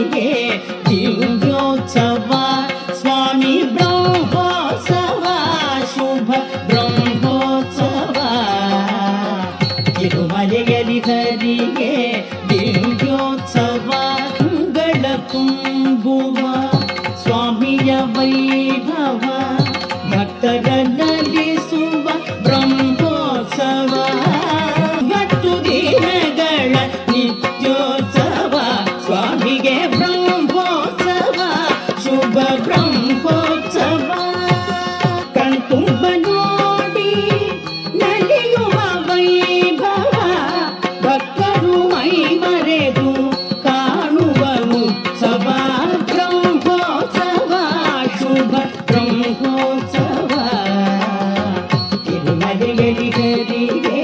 ಶ್ರೀಗೆ ಜೀವ್ಯೋತ್ಸವ ಸ್ವಾಮಿ ಬ್ರಹ್ಮೋತ್ಸವ ಶುಭ ಬ್ರಹ್ಮೋತ್ಸವ ತಿರುಮಲೆಯಲ್ಲಿ ಹರಿಗೆ ದಿವ್ಯೋತ್ಸವ ಗಳ ತುಂಬುವ ಸ್ವಾಮಿಯ ವೈಭವ ಭಕ್ತರ ನಲಿಸುವ ಬ್ರಹ್ಮೋತ್ಸವ ಕಣ್ತುಂಬ ನೋಡಿ ನಲಿಯುವ ವೈಭವ ಭಕ್ತರು ಮೈ ಮರೆದು ಕಾಣುವ ಉತ್ಸವ ಬ್ರಹ್ಮೋತ್ಸವ ಶುಭ ಬ್ರಹ್ಮೋತ್ಸವ ತಿರುಮಲೆಯಲ್ಲಿ ಹರಿಗೆ ದಿವ್ಯೋತ್ಸವ